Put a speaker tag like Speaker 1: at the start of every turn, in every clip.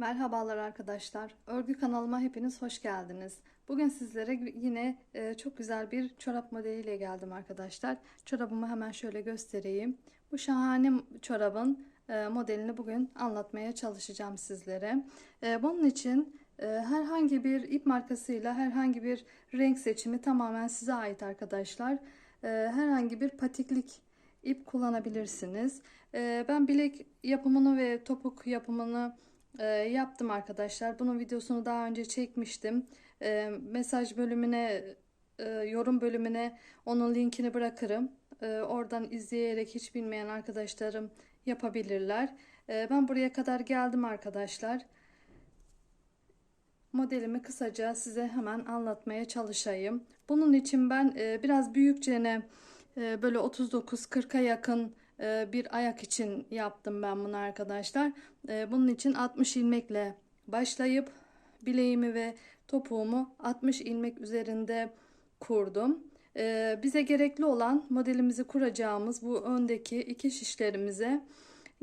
Speaker 1: Merhabalar arkadaşlar. Örgü kanalıma hepiniz hoş geldiniz. Bugün sizlere yine e, çok güzel bir çorap modeliyle geldim arkadaşlar. Çorabımı hemen şöyle göstereyim. Bu şahane çorabın e, modelini bugün anlatmaya çalışacağım sizlere. E, bunun için herhangi bir ip markasıyla herhangi bir renk seçimi tamamen size ait arkadaşlar. Herhangi bir patiklik ip kullanabilirsiniz. Ben bilek yapımını ve topuk yapımını e, yaptım arkadaşlar. Bunun videosunu daha önce çekmiştim. E, mesaj bölümüne, e, yorum bölümüne onun linkini bırakırım. E, oradan izleyerek hiç bilmeyen arkadaşlarım yapabilirler. E, ben buraya kadar geldim arkadaşlar. Modelimi kısaca size hemen anlatmaya çalışayım. Bunun için ben e, biraz büyükçene e, böyle 39-40'a yakın bir ayak için yaptım ben bunu arkadaşlar. Ee, bunun için 60 ilmekle başlayıp bileğimi ve topuğumu 60 ilmek üzerinde kurdum. Ee, bize gerekli olan modelimizi kuracağımız bu öndeki iki şişlerimize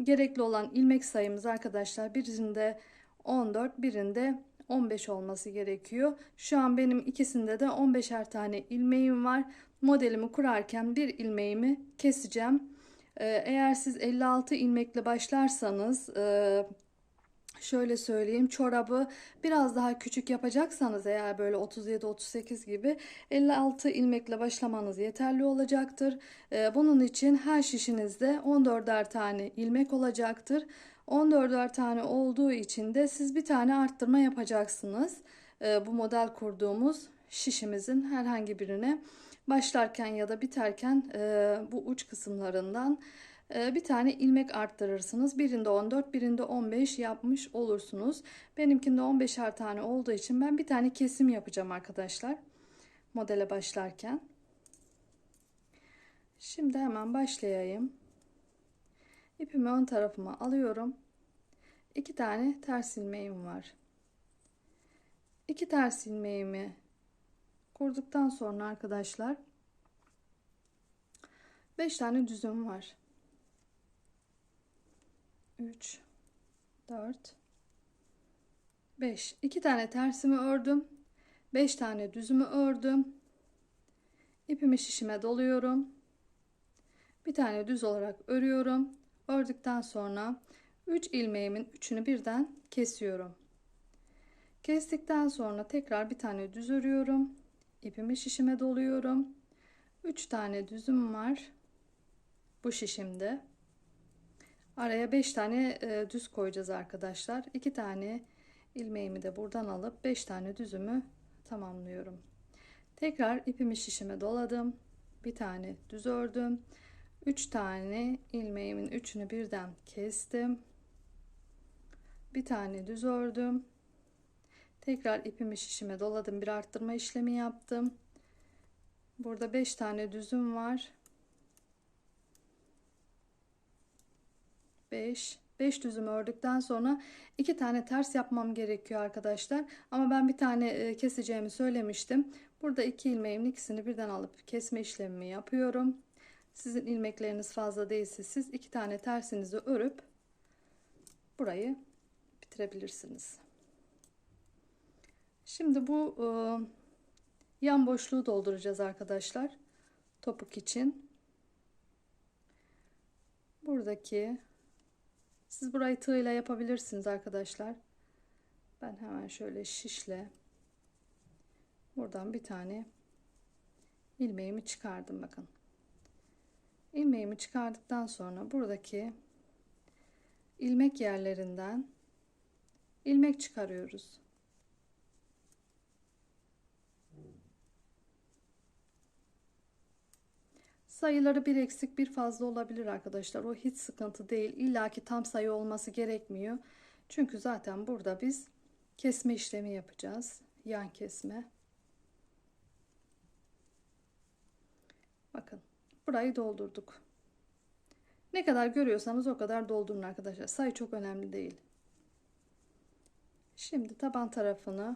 Speaker 1: gerekli olan ilmek sayımız arkadaşlar birinde 14 birinde 15 olması gerekiyor. Şu an benim ikisinde de 15'er tane ilmeğim var. Modelimi kurarken bir ilmeğimi keseceğim. Ee, eğer siz 56 ilmekle başlarsanız e, şöyle söyleyeyim çorabı biraz daha küçük yapacaksanız eğer böyle 37-38 gibi 56 ilmekle başlamanız yeterli olacaktır. Ee, bunun için her şişinizde 14'er tane ilmek olacaktır. 14'er tane olduğu için de siz bir tane arttırma yapacaksınız. Ee, bu model kurduğumuz şişimizin herhangi birine başlarken ya da biterken e, bu uç kısımlarından e, bir tane ilmek arttırırsınız. Birinde 14, birinde 15 yapmış olursunuz. Benimkinde 15'er tane olduğu için ben bir tane kesim yapacağım arkadaşlar. Modele başlarken. Şimdi hemen başlayayım. İpimi ön tarafıma alıyorum. İki tane ters ilmeğim var. İki ters ilmeğimi kurduktan sonra arkadaşlar 5 tane düzüm var. 3 4 5 2 tane tersimi ördüm. 5 tane düzümü ördüm. İpimi şişime doluyorum. Bir tane düz olarak örüyorum. Ördükten sonra 3 ilmeğimin üçünü birden kesiyorum. Kestikten sonra tekrar bir tane düz örüyorum ipimi şişime doluyorum. 3 tane düzüm var bu şişimde. Araya 5 tane e, düz koyacağız arkadaşlar. 2 tane ilmeğimi de buradan alıp 5 tane düzümü tamamlıyorum. Tekrar ipimi şişime doladım. Bir tane düz ördüm. 3 tane ilmeğimin üçünü birden kestim. Bir tane düz ördüm Tekrar ipimi şişime doladım. Bir arttırma işlemi yaptım. Burada 5 tane düzüm var. 5 5 düzüm ördükten sonra 2 tane ters yapmam gerekiyor arkadaşlar. Ama ben bir tane e, keseceğimi söylemiştim. Burada 2 ilmeğimin ikisini birden alıp kesme işlemimi yapıyorum. Sizin ilmekleriniz fazla değilse siz 2 tane tersinizi örüp burayı bitirebilirsiniz. Şimdi bu e, yan boşluğu dolduracağız arkadaşlar. Topuk için. Buradaki siz burayı tığ yapabilirsiniz arkadaşlar. Ben hemen şöyle şişle buradan bir tane ilmeğimi çıkardım bakın. ilmeğimi çıkardıktan sonra buradaki ilmek yerlerinden ilmek çıkarıyoruz. Sayıları bir eksik bir fazla olabilir arkadaşlar. O hiç sıkıntı değil. İlla ki tam sayı olması gerekmiyor. Çünkü zaten burada biz kesme işlemi yapacağız. Yan kesme. Bakın burayı doldurduk. Ne kadar görüyorsanız o kadar doldurun arkadaşlar. Sayı çok önemli değil. Şimdi taban tarafını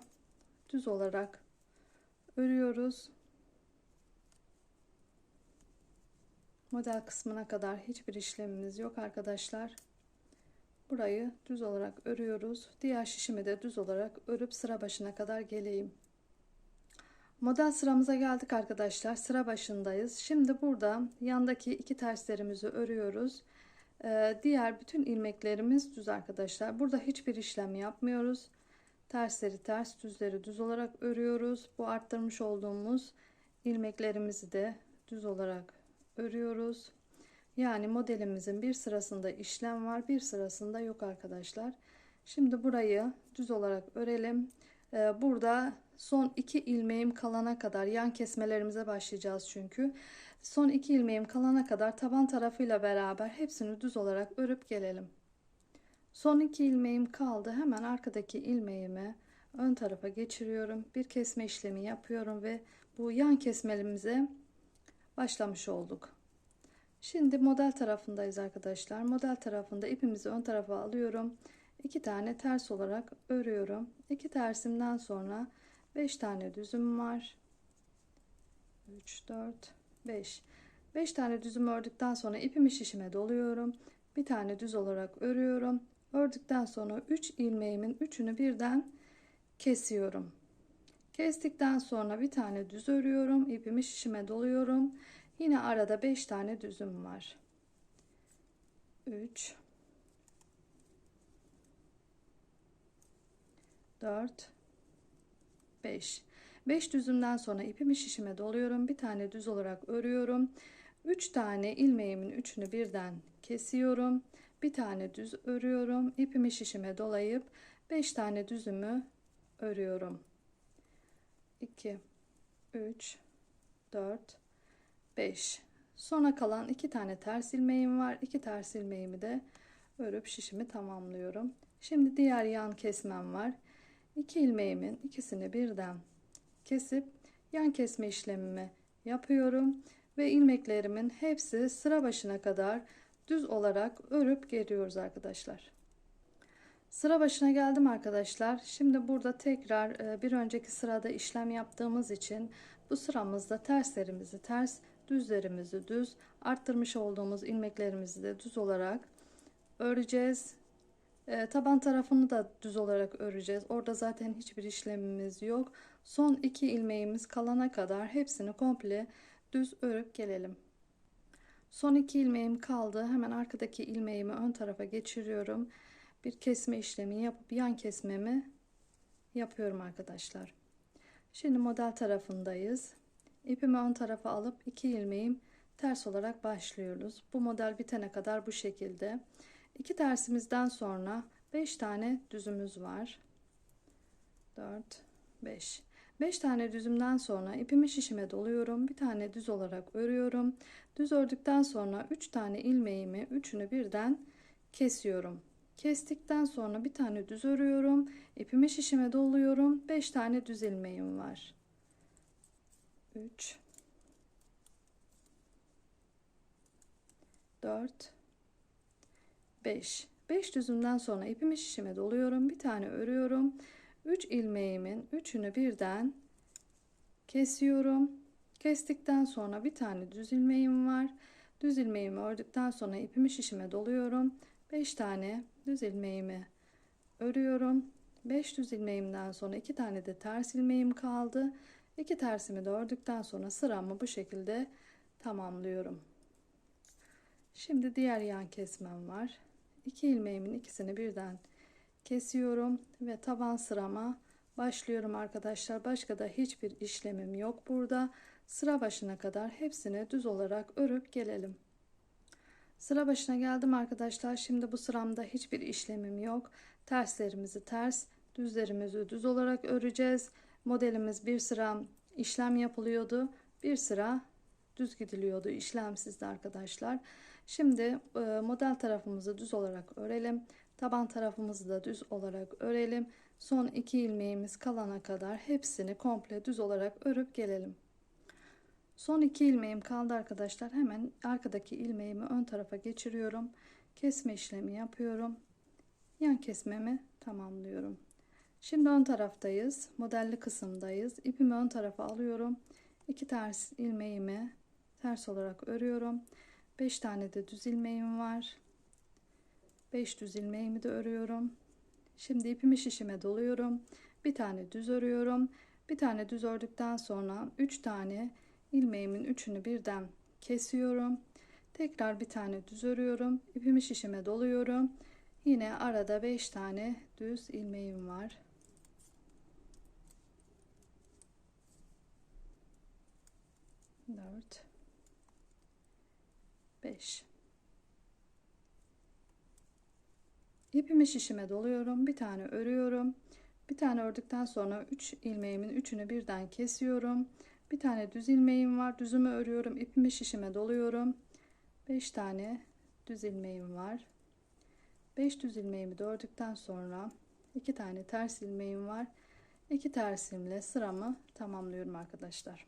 Speaker 1: düz olarak örüyoruz. Model kısmına kadar hiçbir işlemimiz yok arkadaşlar. Burayı düz olarak örüyoruz. Diğer şişimi de düz olarak örüp sıra başına kadar geleyim. Model sıramıza geldik arkadaşlar. Sıra başındayız. Şimdi burada yandaki iki terslerimizi örüyoruz. Ee, diğer bütün ilmeklerimiz düz arkadaşlar. Burada hiçbir işlem yapmıyoruz. Tersleri ters, düzleri düz olarak örüyoruz. Bu arttırmış olduğumuz ilmeklerimizi de düz olarak örüyoruz. Yani modelimizin bir sırasında işlem var, bir sırasında yok arkadaşlar. Şimdi burayı düz olarak örelim. Ee, burada son iki ilmeğim kalana kadar yan kesmelerimize başlayacağız çünkü. Son iki ilmeğim kalana kadar taban tarafıyla beraber hepsini düz olarak örüp gelelim. Son iki ilmeğim kaldı. Hemen arkadaki ilmeğimi ön tarafa geçiriyorum. Bir kesme işlemi yapıyorum ve bu yan kesmelimize başlamış olduk. Şimdi model tarafındayız arkadaşlar. Model tarafında ipimizi ön tarafa alıyorum. 2 tane ters olarak örüyorum. 2 tersimden sonra 5 tane düzüm var. 3 4 5 5 tane düzüm ördükten sonra ipimi şişime doluyorum. Bir tane düz olarak örüyorum. Ördükten sonra 3 ilmeğimin üçünü birden kesiyorum. Kestikten sonra bir tane düz örüyorum. ipimi şişime doluyorum. Yine arada 5 tane düzüm var. 3 4 5 5 düzümden sonra ipimi şişime doluyorum. Bir tane düz olarak örüyorum. 3 tane ilmeğimin üçünü birden kesiyorum. Bir tane düz örüyorum. ipimi şişime dolayıp 5 tane düzümü örüyorum. 2 3 4 5 sona kalan iki tane ters ilmeğim var. İki ters ilmeğimi de örüp şişimi tamamlıyorum. Şimdi diğer yan kesmem var. İki ilmeğimin ikisini birden kesip yan kesme işlemimi yapıyorum ve ilmeklerimin hepsi sıra başına kadar düz olarak örüp geliyoruz arkadaşlar Sıra başına geldim arkadaşlar. Şimdi burada tekrar e, bir önceki sırada işlem yaptığımız için bu sıramızda terslerimizi ters, düzlerimizi düz, arttırmış olduğumuz ilmeklerimizi de düz olarak öreceğiz. E, taban tarafını da düz olarak öreceğiz. Orada zaten hiçbir işlemimiz yok. Son iki ilmeğimiz kalana kadar hepsini komple düz örüp gelelim. Son iki ilmeğim kaldı. Hemen arkadaki ilmeğimi ön tarafa geçiriyorum. Bir kesme işlemi yapıp yan kesmemi yapıyorum arkadaşlar. Şimdi model tarafındayız. İpimi ön tarafa alıp iki ilmeğim ters olarak başlıyoruz. Bu model bitene kadar bu şekilde. İki tersimizden sonra 5 tane düzümüz var. 4 5 5 tane düzümden sonra ipimi şişime doluyorum. Bir tane düz olarak örüyorum. Düz ördükten sonra 3 tane ilmeğimi üçünü birden kesiyorum. Kestikten sonra bir tane düz örüyorum. İpimi şişime doluyorum. 5 tane düz ilmeğim var. 3 4 5 5 düzümden sonra ipimi şişime doluyorum. Bir tane örüyorum. 3 ilmeğimin üçünü birden kesiyorum. Kestikten sonra bir tane düz ilmeğim var. Düz ilmeğimi ördükten sonra ipimi şişime doluyorum. 5 tane düz ilmeğimi örüyorum. 5 düz ilmeğimden sonra 2 tane de ters ilmeğim kaldı. 2 tersimi de ördükten sonra sıramı bu şekilde tamamlıyorum. Şimdi diğer yan kesmem var. 2 ilmeğimin ikisini birden kesiyorum ve taban sırama başlıyorum arkadaşlar. Başka da hiçbir işlemim yok burada. Sıra başına kadar hepsini düz olarak örüp gelelim. Sıra başına geldim arkadaşlar. Şimdi bu sıramda hiçbir işlemim yok. Terslerimizi ters, düzlerimizi düz olarak öreceğiz. Modelimiz bir sıra işlem yapılıyordu. Bir sıra düz gidiliyordu işlemsizdi arkadaşlar. Şimdi e, model tarafımızı düz olarak örelim. Taban tarafımızı da düz olarak örelim. Son iki ilmeğimiz kalana kadar hepsini komple düz olarak örüp gelelim. Son iki ilmeğim kaldı arkadaşlar. Hemen arkadaki ilmeğimi ön tarafa geçiriyorum. Kesme işlemi yapıyorum. Yan kesmemi tamamlıyorum. Şimdi ön taraftayız. Modelli kısımdayız. İpimi ön tarafa alıyorum. İki ters ilmeğimi ters olarak örüyorum. 5 tane de düz ilmeğim var. 5 düz ilmeğimi de örüyorum. Şimdi ipimi şişime doluyorum. Bir tane düz örüyorum. Bir tane düz ördükten sonra 3 tane ilmeğimin üçünü birden kesiyorum. Tekrar bir tane düz örüyorum. İpimi şişime doluyorum. Yine arada 5 tane düz ilmeğim var. Dört, beş. İpimi şişime doluyorum. Bir tane örüyorum. Bir tane ördükten sonra 3 ilmeğimin üçünü birden kesiyorum. Bir tane düz ilmeğim var. Düzümü örüyorum. İpimi şişime doluyorum. 5 tane düz ilmeğim var. 5 düz ilmeğimi de ördükten sonra 2 tane ters ilmeğim var. 2 ters ilmekle sıramı tamamlıyorum arkadaşlar.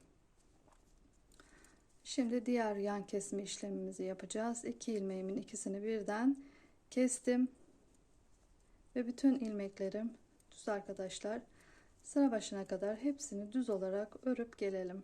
Speaker 1: Şimdi diğer yan kesme işlemimizi yapacağız. 2 ilmeğimin ikisini birden kestim. Ve bütün ilmeklerim düz arkadaşlar. Sıra başına kadar hepsini düz olarak örüp gelelim.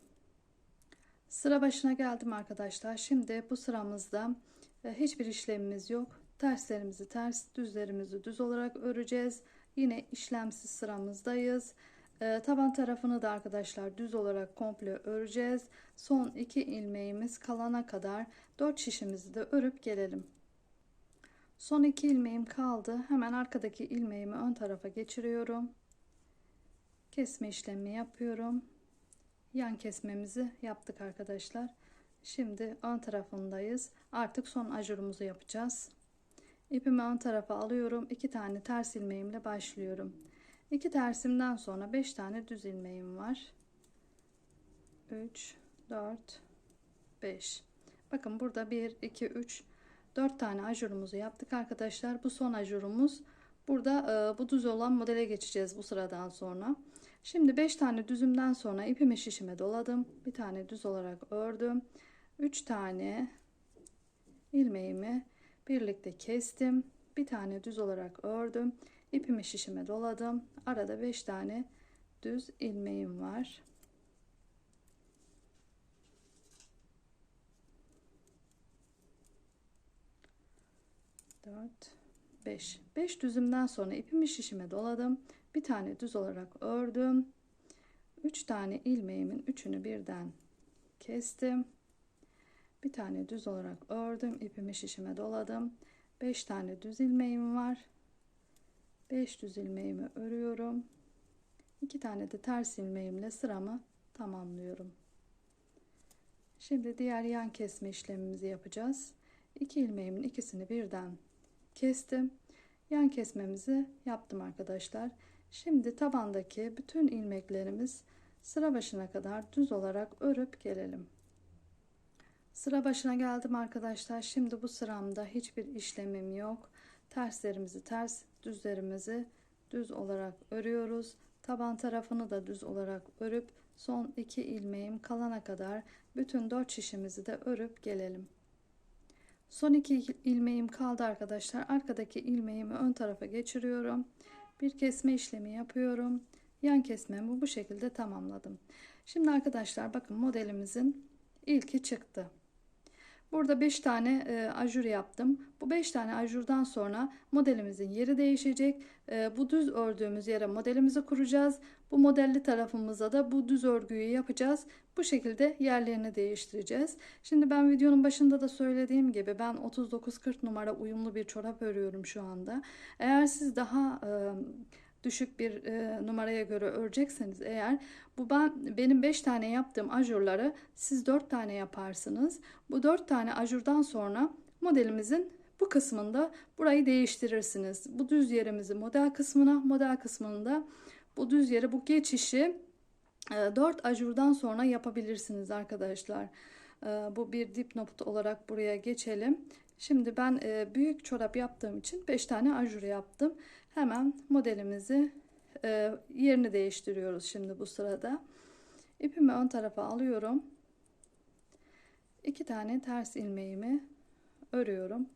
Speaker 1: Sıra başına geldim arkadaşlar. Şimdi bu sıramızda e, hiçbir işlemimiz yok. Terslerimizi ters, düzlerimizi düz olarak öreceğiz. Yine işlemsiz sıramızdayız. E, taban tarafını da arkadaşlar düz olarak komple öreceğiz. Son iki ilmeğimiz kalana kadar 4 şişimizi de örüp gelelim. Son iki ilmeğim kaldı. Hemen arkadaki ilmeğimi ön tarafa geçiriyorum. Kesme işlemi yapıyorum. Yan kesmemizi yaptık arkadaşlar. Şimdi ön tarafındayız. Artık son ajurumuzu yapacağız. İpimi ön tarafa alıyorum. 2 tane ters ilmeğimle başlıyorum. 2 tersimden sonra 5 tane düz ilmeğim var. 3 4 5 Bakın burada 1 2 3 4 tane ajurumuzu yaptık arkadaşlar. Bu son ajurumuz. Burada e, bu düz olan modele geçeceğiz bu sıradan sonra. Şimdi 5 tane düzümden sonra ipimi şişime doladım. Bir tane düz olarak ördüm. 3 tane ilmeğimi birlikte kestim. Bir tane düz olarak ördüm. İpimi şişime doladım. Arada 5 tane düz ilmeğim var. 4 5 5 düzümden sonra ipimi şişime doladım bir tane düz olarak ördüm. 3 tane ilmeğimin üçünü birden kestim. Bir tane düz olarak ördüm. İpimi şişime doladım. 5 tane düz ilmeğim var. 5 düz ilmeğimi örüyorum. 2 tane de ters ilmeğimle sıramı tamamlıyorum. Şimdi diğer yan kesme işlemimizi yapacağız. 2 ilmeğimin ikisini birden kestim. Yan kesmemizi yaptım arkadaşlar. Şimdi tabandaki bütün ilmeklerimiz sıra başına kadar düz olarak örüp gelelim. Sıra başına geldim arkadaşlar. Şimdi bu sıramda hiçbir işlemim yok. Terslerimizi ters, düzlerimizi düz olarak örüyoruz. Taban tarafını da düz olarak örüp son iki ilmeğim kalana kadar bütün dört şişimizi de örüp gelelim. Son iki ilmeğim kaldı arkadaşlar. Arkadaki ilmeğimi ön tarafa geçiriyorum. Bir kesme işlemi yapıyorum. Yan kesmemi bu şekilde tamamladım. Şimdi arkadaşlar bakın modelimizin ilki çıktı. Burada 5 tane e, ajur yaptım. Bu 5 tane ajurdan sonra modelimizin yeri değişecek. E, bu düz ördüğümüz yere modelimizi kuracağız. Bu modelli tarafımıza da bu düz örgüyü yapacağız. Bu şekilde yerlerini değiştireceğiz. Şimdi ben videonun başında da söylediğim gibi ben 39-40 numara uyumlu bir çorap örüyorum şu anda. Eğer siz daha e, düşük bir e, numaraya göre örecekseniz eğer bu ben benim 5 tane yaptığım ajurları siz 4 tane yaparsınız. Bu 4 tane ajurdan sonra modelimizin bu kısmında burayı değiştirirsiniz. Bu düz yerimizi model kısmına, model kısmında bu düz yeri bu geçişi 4 e, ajurdan sonra yapabilirsiniz arkadaşlar. E, bu bir dipnot olarak buraya geçelim. Şimdi ben e, büyük çorap yaptığım için 5 tane ajur yaptım. Hemen modelimizi e, yerini değiştiriyoruz şimdi bu sırada. İpimi ön tarafa alıyorum. İki tane ters ilmeğimi örüyorum.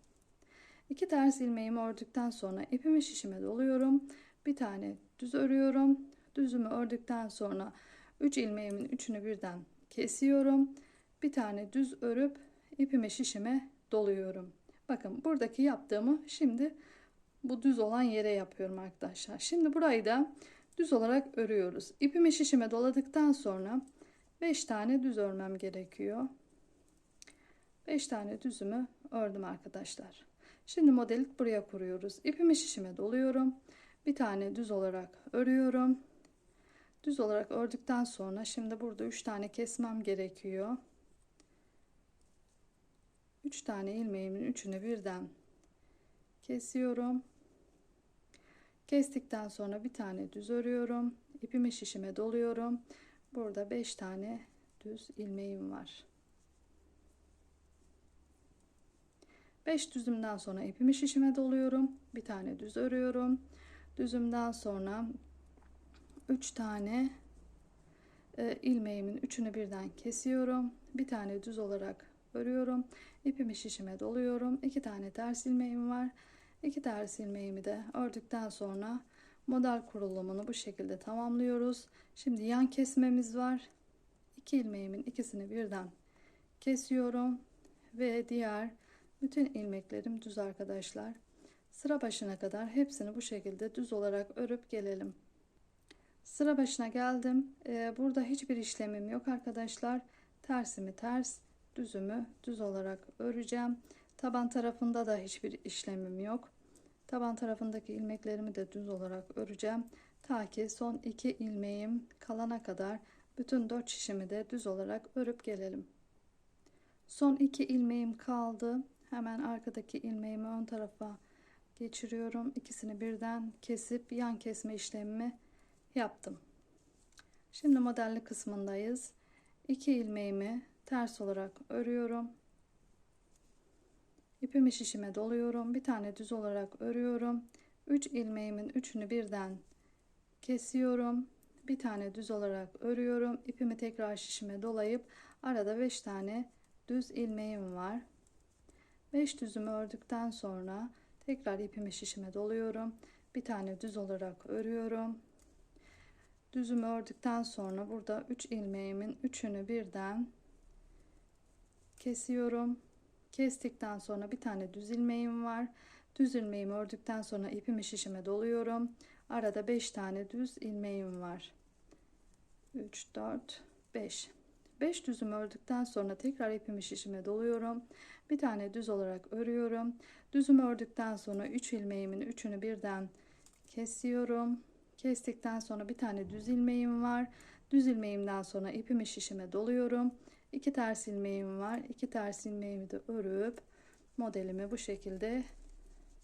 Speaker 1: İki ters ilmeğimi ördükten sonra ipimi şişime doluyorum. Bir tane düz örüyorum. Düzümü ördükten sonra 3 ilmeğimin üçünü birden kesiyorum. Bir tane düz örüp ipimi şişime doluyorum. Bakın buradaki yaptığımı şimdi bu düz olan yere yapıyorum arkadaşlar. Şimdi burayı da düz olarak örüyoruz. İpimi şişime doladıktan sonra 5 tane düz örmem gerekiyor. 5 tane düzümü ördüm arkadaşlar. Şimdi modeli buraya kuruyoruz. İpimi şişime doluyorum. Bir tane düz olarak örüyorum. Düz olarak ördükten sonra şimdi burada 3 tane kesmem gerekiyor. 3 tane ilmeğimin üçünü birden kesiyorum. Kestikten sonra bir tane düz örüyorum. İpimi şişime doluyorum. Burada 5 tane düz ilmeğim var. 5 düzümden sonra ipimi şişime doluyorum. Bir tane düz örüyorum. Düzümden sonra 3 tane e, ilmeğimin üçünü birden kesiyorum. Bir tane düz olarak örüyorum. İpimi şişime doluyorum. 2 tane ters ilmeğim var. 2 ters ilmeğimi de ördükten sonra model kurulumunu bu şekilde tamamlıyoruz. Şimdi yan kesmemiz var. 2 ilmeğimin ikisini birden kesiyorum ve diğer bütün ilmeklerim düz arkadaşlar. Sıra başına kadar hepsini bu şekilde düz olarak örüp gelelim. Sıra başına geldim. Ee, burada hiçbir işlemim yok arkadaşlar. Tersimi ters, düzümü düz olarak öreceğim. Taban tarafında da hiçbir işlemim yok. Taban tarafındaki ilmeklerimi de düz olarak öreceğim. Ta ki son iki ilmeğim kalana kadar bütün dört şişimi de düz olarak örüp gelelim. Son iki ilmeğim kaldı. Hemen arkadaki ilmeğimi ön tarafa geçiriyorum. İkisini birden kesip yan kesme işlemimi yaptım. Şimdi modelli kısmındayız. 2 ilmeğimi ters olarak örüyorum. İpimi şişime doluyorum. Bir tane düz olarak örüyorum. 3 ilmeğimin üçünü birden kesiyorum. Bir tane düz olarak örüyorum. İpimi tekrar şişime dolayıp arada 5 tane düz ilmeğim var. 5 düzümü ördükten sonra tekrar ipimi şişime doluyorum. Bir tane düz olarak örüyorum. Düzümü ördükten sonra burada 3 ilmeğimin üçünü birden kesiyorum. Kestikten sonra bir tane düz ilmeğim var. Düz ilmeğimi ördükten sonra ipimi şişime doluyorum. Arada 5 tane düz ilmeğim var. 3 4 5 5 düzüm ördükten sonra tekrar ipimi şişime doluyorum. Bir tane düz olarak örüyorum. Düzümü ördükten sonra 3 ilmeğimin üçünü birden kesiyorum. Kestikten sonra bir tane düz ilmeğim var. Düz ilmeğimden sonra ipimi şişime doluyorum. 2 ters ilmeğim var. 2 ters ilmeğimi de örüp modelimi bu şekilde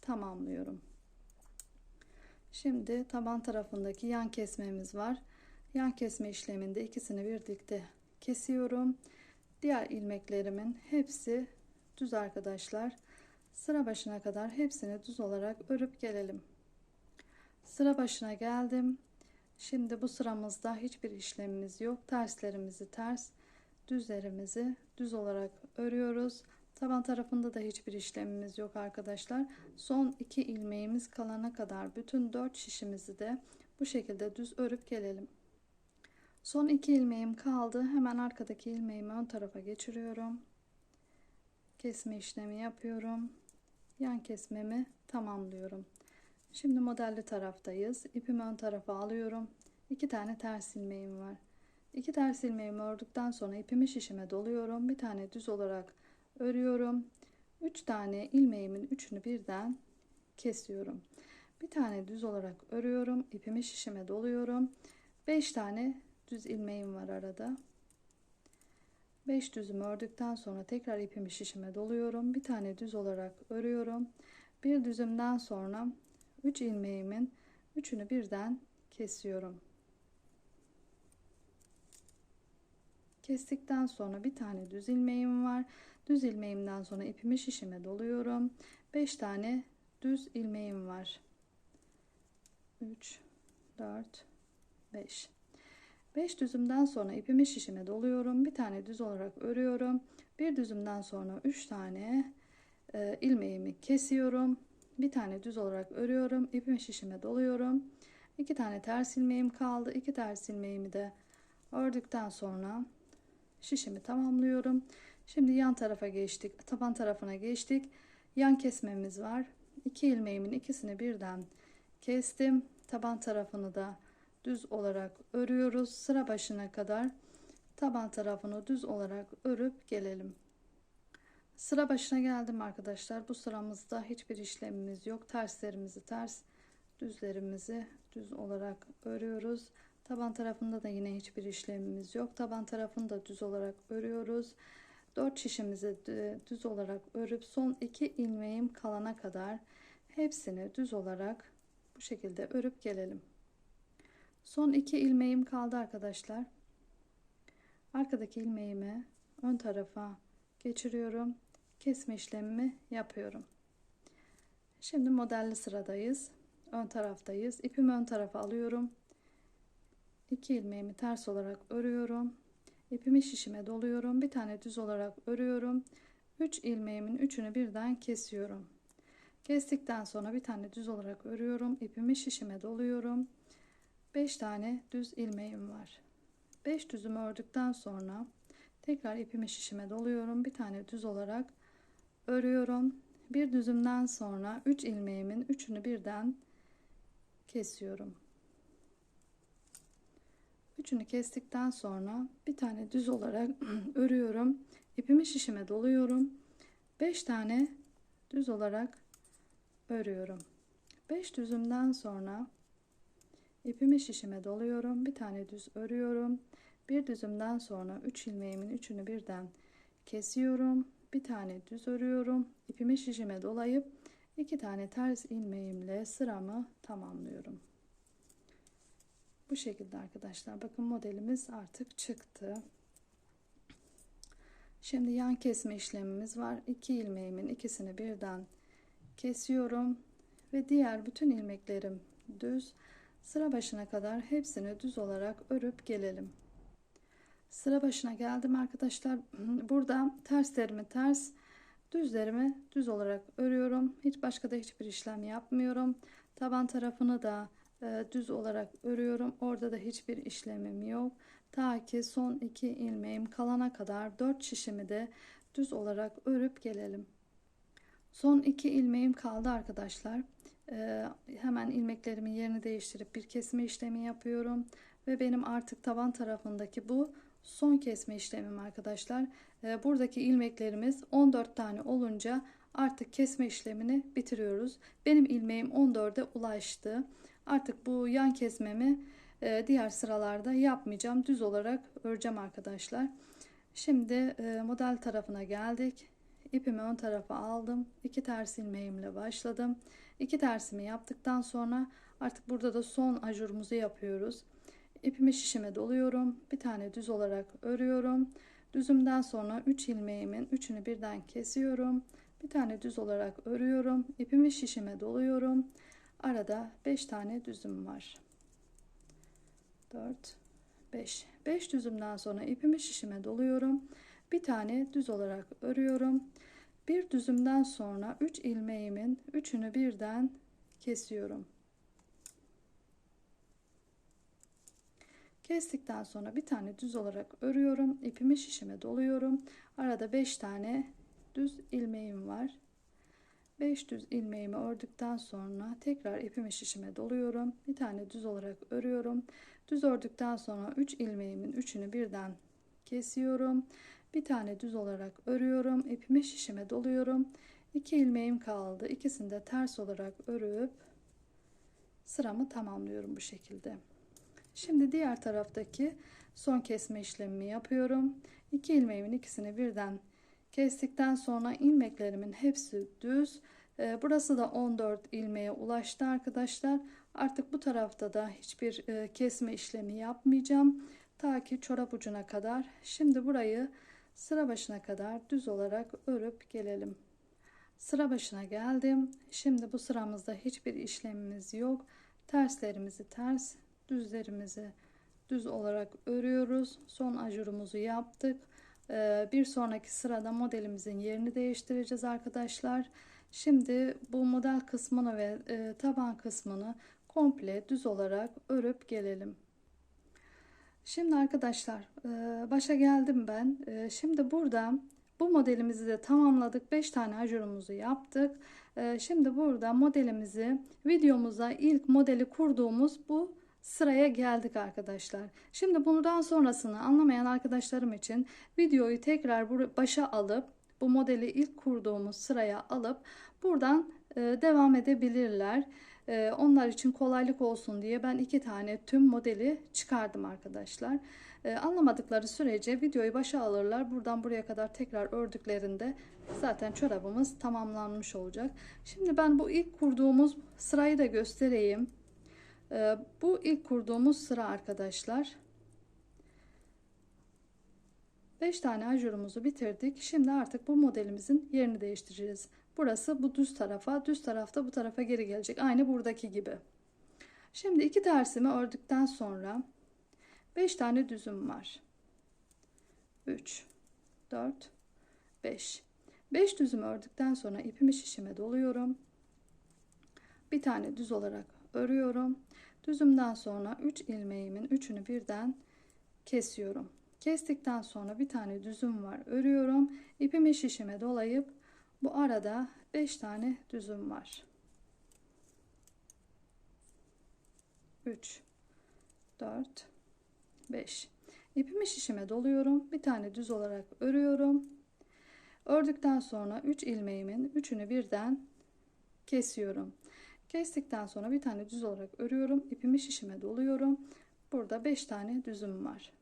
Speaker 1: tamamlıyorum. Şimdi taban tarafındaki yan kesmemiz var. Yan kesme işleminde ikisini birlikte kesiyorum. Diğer ilmeklerimin hepsi düz arkadaşlar. Sıra başına kadar hepsini düz olarak örüp gelelim. Sıra başına geldim. Şimdi bu sıramızda hiçbir işlemimiz yok. Terslerimizi ters, düzlerimizi düz olarak örüyoruz. Taban tarafında da hiçbir işlemimiz yok arkadaşlar. Son iki ilmeğimiz kalana kadar bütün dört şişimizi de bu şekilde düz örüp gelelim. Son iki ilmeğim kaldı. Hemen arkadaki ilmeğimi ön tarafa geçiriyorum. Kesme işlemi yapıyorum. Yan kesmemi tamamlıyorum. Şimdi modelli taraftayız. İpimi ön tarafa alıyorum. İki tane ters ilmeğim var. İki ters ilmeğimi ördükten sonra ipimi şişime doluyorum. Bir tane düz olarak örüyorum. Üç tane ilmeğimin üçünü birden kesiyorum. Bir tane düz olarak örüyorum. İpimi şişime doluyorum. Beş tane düz ilmeğim var arada. 5 düzümü ördükten sonra tekrar ipimi şişime doluyorum. Bir tane düz olarak örüyorum. Bir düzümden sonra 3 ilmeğimin üçünü birden kesiyorum. Kestikten sonra bir tane düz ilmeğim var. Düz ilmeğimden sonra ipimi şişime doluyorum. 5 tane düz ilmeğim var. 3 4 5 5 düzümden sonra ipimi şişime doluyorum. Bir tane düz olarak örüyorum. Bir düzümden sonra 3 tane e, ilmeğimi kesiyorum. Bir tane düz olarak örüyorum. İpimi şişime doluyorum. 2 tane ters ilmeğim kaldı. 2 ters ilmeğimi de ördükten sonra şişimi tamamlıyorum. Şimdi yan tarafa geçtik. Taban tarafına geçtik. Yan kesmemiz var. 2 ilmeğimin ikisini birden kestim. Taban tarafını da düz olarak örüyoruz. Sıra başına kadar taban tarafını düz olarak örüp gelelim. Sıra başına geldim arkadaşlar. Bu sıramızda hiçbir işlemimiz yok. Terslerimizi ters, düzlerimizi düz olarak örüyoruz. Taban tarafında da yine hiçbir işlemimiz yok. Taban tarafını da düz olarak örüyoruz. 4 şişimizi düz olarak örüp son 2 ilmeğim kalana kadar hepsini düz olarak bu şekilde örüp gelelim. Son 2 ilmeğim kaldı arkadaşlar. Arkadaki ilmeğimi ön tarafa geçiriyorum. Kesme işlemimi yapıyorum. Şimdi modelli sıradayız. Ön taraftayız. İpimi ön tarafa alıyorum. 2 ilmeğimi ters olarak örüyorum. İpimi şişime doluyorum. Bir tane düz olarak örüyorum. 3 ilmeğimin üçünü birden kesiyorum. Kestikten sonra bir tane düz olarak örüyorum. İpimi şişime doluyorum. 5 tane düz ilmeğim var. 5 düzümü ördükten sonra tekrar ipimi şişime doluyorum. Bir tane düz olarak örüyorum. Bir düzümden sonra 3 ilmeğimin üçünü birden kesiyorum. Üçünü kestikten sonra bir tane düz olarak örüyorum. İpimi şişime doluyorum. 5 tane düz olarak örüyorum. 5 düzümden sonra ipimi şişime doluyorum. Bir tane düz örüyorum. Bir düzümden sonra 3 ilmeğimin üçünü birden kesiyorum. Bir tane düz örüyorum. İpimi şişime dolayıp iki tane ters ilmeğimle sıramı tamamlıyorum. Bu şekilde arkadaşlar. Bakın modelimiz artık çıktı. Şimdi yan kesme işlemimiz var. 2 ilmeğimin ikisini birden kesiyorum ve diğer bütün ilmeklerim düz. Sıra başına kadar hepsini düz olarak örüp gelelim. Sıra başına geldim arkadaşlar. Burada terslerimi ters, düzlerimi düz olarak örüyorum. Hiç başka da hiçbir işlem yapmıyorum. Taban tarafını da e, düz olarak örüyorum. Orada da hiçbir işlemim yok. Ta ki son iki ilmeğim kalana kadar 4 şişimi de düz olarak örüp gelelim. Son iki ilmeğim kaldı arkadaşlar. Ee, hemen ilmeklerimin yerini değiştirip bir kesme işlemi yapıyorum. Ve benim artık taban tarafındaki bu son kesme işlemim arkadaşlar. Ee, buradaki ilmeklerimiz 14 tane olunca artık kesme işlemini bitiriyoruz. Benim ilmeğim 14'e ulaştı. Artık bu yan kesmemi e, diğer sıralarda yapmayacağım. Düz olarak öreceğim arkadaşlar. Şimdi e, model tarafına geldik. İpimi ön tarafa aldım. İki ters ilmeğimle başladım. İki tersimi yaptıktan sonra artık burada da son ajurumuzu yapıyoruz. İpimi şişime doluyorum. Bir tane düz olarak örüyorum. Düzümden sonra 3 ilmeğimin üçünü birden kesiyorum. Bir tane düz olarak örüyorum. İpimi şişime doluyorum. Arada 5 tane düzüm var. 4 5 5 düzümden sonra ipimi şişime doluyorum. Bir tane düz olarak örüyorum. Bir düzümden sonra 3 ilmeğimin üçünü birden kesiyorum. Kestikten sonra bir tane düz olarak örüyorum. İpimi şişime doluyorum. Arada 5 tane düz ilmeğim var. 5 düz ilmeğimi ördükten sonra tekrar ipimi şişime doluyorum. Bir tane düz olarak örüyorum. Düz ördükten sonra 3 ilmeğimin üçünü birden kesiyorum. Bir tane düz olarak örüyorum. İpimi şişime doluyorum. 2 ilmeğim kaldı. İkisini de ters olarak örüp sıramı tamamlıyorum bu şekilde. Şimdi diğer taraftaki son kesme işlemimi yapıyorum. 2 ilmeğimin ikisini birden Kestikten sonra ilmeklerimin hepsi düz. Ee, burası da 14 ilmeğe ulaştı arkadaşlar. Artık bu tarafta da hiçbir e, kesme işlemi yapmayacağım. Ta ki çorap ucuna kadar. Şimdi burayı sıra başına kadar düz olarak örüp gelelim. Sıra başına geldim. Şimdi bu sıramızda hiçbir işlemimiz yok. Terslerimizi ters, düzlerimizi düz olarak örüyoruz. Son ajurumuzu yaptık. Ee, bir sonraki sırada modelimizin yerini değiştireceğiz arkadaşlar. Şimdi bu model kısmını ve e, taban kısmını komple düz olarak örüp gelelim. Şimdi arkadaşlar e, başa geldim ben. E, şimdi burada Bu modelimizi de tamamladık. 5 tane ajurumuzu yaptık. Şimdi burada modelimizi videomuza ilk modeli kurduğumuz bu sıraya geldik arkadaşlar. Şimdi bundan sonrasını anlamayan arkadaşlarım için videoyu tekrar başa alıp bu modeli ilk kurduğumuz sıraya alıp buradan e, devam edebilirler. E, onlar için kolaylık olsun diye ben iki tane tüm modeli çıkardım arkadaşlar. E, anlamadıkları sürece videoyu başa alırlar. Buradan buraya kadar tekrar ördüklerinde zaten çorabımız tamamlanmış olacak. Şimdi ben bu ilk kurduğumuz sırayı da göstereyim. E, bu ilk kurduğumuz sıra arkadaşlar. 5 tane ajurumuzu bitirdik. Şimdi artık bu modelimizin yerini değiştireceğiz. Burası bu düz tarafa, düz tarafta bu tarafa geri gelecek. Aynı buradaki gibi. Şimdi iki tersimi ördükten sonra 5 tane düzüm var. 3 4 5 5 düzüm ördükten sonra ipimi şişime doluyorum. Bir tane düz olarak örüyorum. Düzümden sonra 3 ilmeğimin üçünü birden kesiyorum. Kestikten sonra bir tane düzüm var. Örüyorum. İpimi şişime dolayıp bu arada 5 tane düzüm var. 3 4 5 İpimi şişime doluyorum. Bir tane düz olarak örüyorum. Ördükten sonra 3 ilmeğimin üçünü birden kesiyorum. Kestikten sonra bir tane düz olarak örüyorum. İpimi şişime doluyorum. Burada 5 tane düzüm var.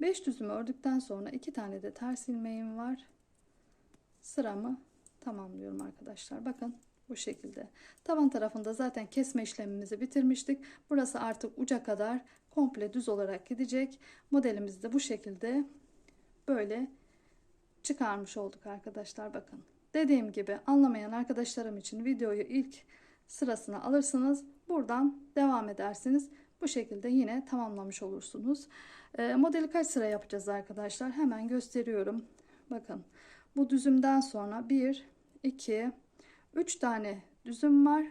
Speaker 1: 5 düzümü ördükten sonra 2 tane de ters ilmeğim var. Sıramı tamamlıyorum arkadaşlar. Bakın bu şekilde. Taban tarafında zaten kesme işlemimizi bitirmiştik. Burası artık uca kadar komple düz olarak gidecek. Modelimizi de bu şekilde böyle çıkarmış olduk arkadaşlar. Bakın. Dediğim gibi anlamayan arkadaşlarım için videoyu ilk sırasına alırsınız. Buradan devam edersiniz. Bu şekilde yine tamamlamış olursunuz. E, modeli kaç sıra yapacağız arkadaşlar? Hemen gösteriyorum. Bakın bu düzümden sonra 1, 2, 3 tane düzüm var.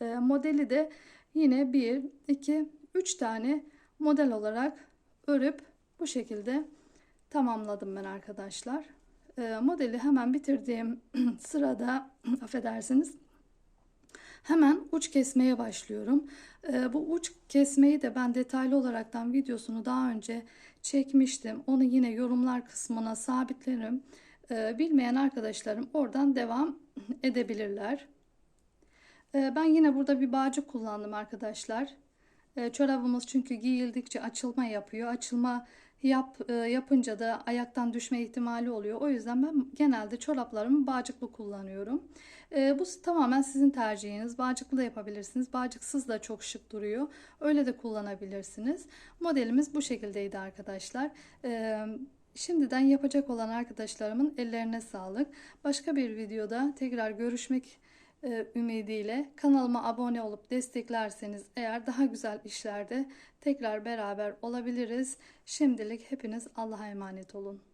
Speaker 1: E, modeli de yine 1, 2, 3 tane model olarak örüp bu şekilde tamamladım ben arkadaşlar. E, modeli hemen bitirdiğim sırada affedersiniz Hemen uç kesmeye başlıyorum. Ee, bu uç kesmeyi de ben detaylı olaraktan videosunu daha önce çekmiştim. Onu yine yorumlar kısmına sabitlerim. Ee, bilmeyen arkadaşlarım oradan devam edebilirler. Ee, ben yine burada bir bağcı kullandım arkadaşlar. Ee, çorabımız çünkü giyildikçe açılma yapıyor. Açılma yap, e, yapınca da ayaktan düşme ihtimali oluyor. O yüzden ben genelde çoraplarımı bağcıklı kullanıyorum. E, bu tamamen sizin tercihiniz. Bağcıklı da yapabilirsiniz. Bağcıksız da çok şık duruyor. Öyle de kullanabilirsiniz. Modelimiz bu şekildeydi arkadaşlar. E, şimdiden yapacak olan arkadaşlarımın ellerine sağlık. Başka bir videoda tekrar görüşmek e, ümidiyle kanalıma abone olup desteklerseniz eğer daha güzel işlerde tekrar beraber olabiliriz. Şimdilik hepiniz Allah'a emanet olun.